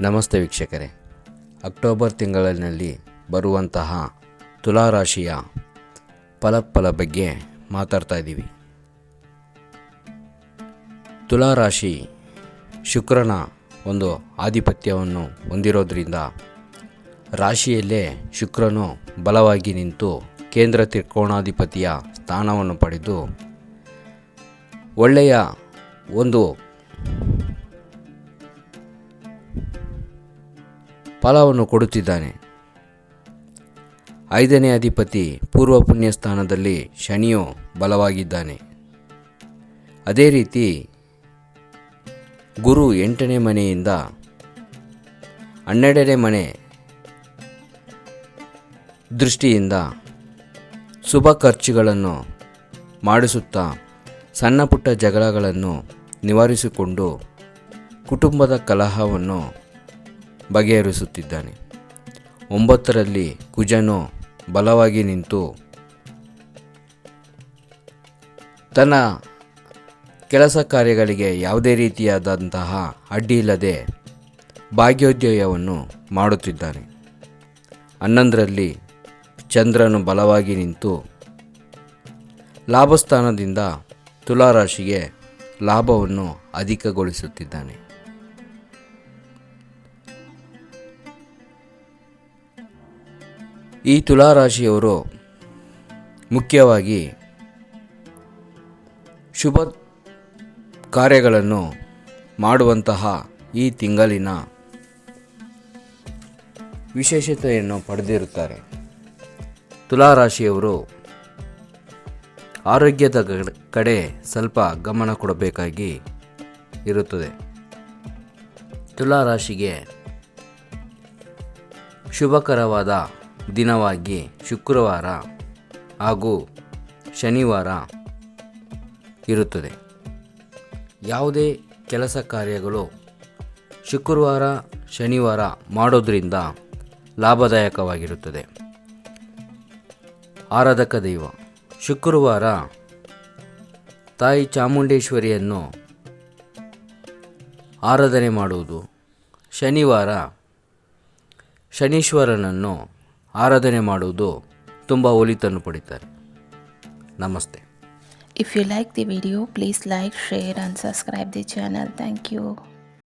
ನಮಸ್ತೆ ವೀಕ್ಷಕರೇ. ಅಕ್ಟೋಬರ್ ತಿಂಗಳಿನಲ್ಲಿ ಬರುವಂತಹ ತುಲಾರಾಶಿಯ ಫಲಫಲ ಬಗ್ಗೆ ಮಾತಾಡ್ತಾ ಇದ್ದೀವಿ. ತುಲಾರಾಶಿ ಶುಕ್ರನ ಒಂದು ಆಧಿಪತ್ಯವನ್ನು ಹೊಂದಿರೋದ್ರಿಂದ ರಾಶಿಯಲ್ಲೇ ಶುಕ್ರನು ಬಲವಾಗಿ ನಿಂತು ಕೇಂದ್ರ ತ್ರಿಕೋಣಾಧಿಪತಿಯ ಸ್ಥಾನವನ್ನು ಪಡೆದು ಒಳ್ಳೆಯ ಒಂದು ಫಲವನ್ನು ಕೊಡುತ್ತಿದ್ದಾನೆ. ಐದನೇ ಅಧಿಪತಿ ಪೂರ್ವ ಪುಣ್ಯ ಸ್ಥಾನದಲ್ಲಿ ಶನಿಯು ಬಲವಾಗಿದ್ದಾನೆ. ಅದೇ ರೀತಿ ಗುರು ಎಂಟನೇ ಮನೆಯಿಂದ ಹನ್ನೆರಡನೇ ಮನೆ ದೃಷ್ಟಿಯಿಂದ ಶುಭ ಖರ್ಚುಗಳನ್ನು ಮಾಡಿಸುತ್ತಾ ಸಣ್ಣ ಪುಟ್ಟ ಜಗಳಗಳನ್ನು ನಿವಾರಿಸಿಕೊಂಡು ಕುಟುಂಬದ ಕಲಹವನ್ನು ಬಗೆಹರಿಸುತ್ತಿದ್ದಾನೆ. ಒಂಬತ್ತರಲ್ಲಿ ಕುಜನು ಬಲವಾಗಿ ನಿಂತು ತನ್ನ ಕೆಲಸ ಕಾರ್ಯಗಳಿಗೆ ಯಾವುದೇ ರೀತಿಯಾದಂತಹ ಅಡ್ಡಿ ಇಲ್ಲದೆ ಭಾಗ್ಯೋದ್ಯಯವನ್ನು ಮಾಡುತ್ತಿದ್ದಾನೆ. ಹನ್ನೊಂದರಲ್ಲಿ ಚಂದ್ರನು ಬಲವಾಗಿ ನಿಂತು ಲಾಭಸ್ಥಾನದಿಂದ ತುಲಾರಾಶಿಗೆ ಲಾಭವನ್ನು ಅಧಿಕಗೊಳಿಸುತ್ತಿದ್ದಾನೆ. ಈ ತುಲಾರಾಶಿಯವರು ಮುಖ್ಯವಾಗಿ ಶುಭ ಕಾರ್ಯಗಳನ್ನು ಮಾಡುವಂತಹ ಈ ತಿಂಗಳಿನ ವಿಶೇಷತೆಯನ್ನು ಪಡೆದಿರುತ್ತಾರೆ. ತುಲಾರಾಶಿಯವರು ಆರೋಗ್ಯದ ಕಡೆ- ಸ್ವಲ್ಪ ಗಮನ ಕೊಡಬೇಕಾಗಿ ಇರುತ್ತದೆ. ತುಲಾರಾಶಿಗೆ ಶುಭಕರವಾದ ದಿನವಾಗಿ ಶುಕ್ರವಾರ ಹಾಗೂ ಶನಿವಾರ ಇರುತ್ತದೆ. ಯಾವುದೇ ಕೆಲಸ ಕಾರ್ಯಗಳು ಶುಕ್ರವಾರ, ಶನಿವಾರ ಮಾಡೋದರಿಂದ ಲಾಭದಾಯಕವಾಗಿರುತ್ತದೆ. ಆರಾಧಕ ದೈವ, ಶುಕ್ರವಾರ ತಾಯಿ ಚಾಮುಂಡೇಶ್ವರಿಯನ್ನು ಆರಾಧನೆ ಮಾಡುವುದು. ಶನಿವಾರ ಶನೀಶ್ವರನನ್ನು ಆರಾಧನೆ ಮಾಡುವುದು ತುಂಬ ಒಲಿತನ್ನು ಪಡಿತಾರೆ ನಮಸ್ತೆ if you like the video please like, share and subscribe the channel. Thank you.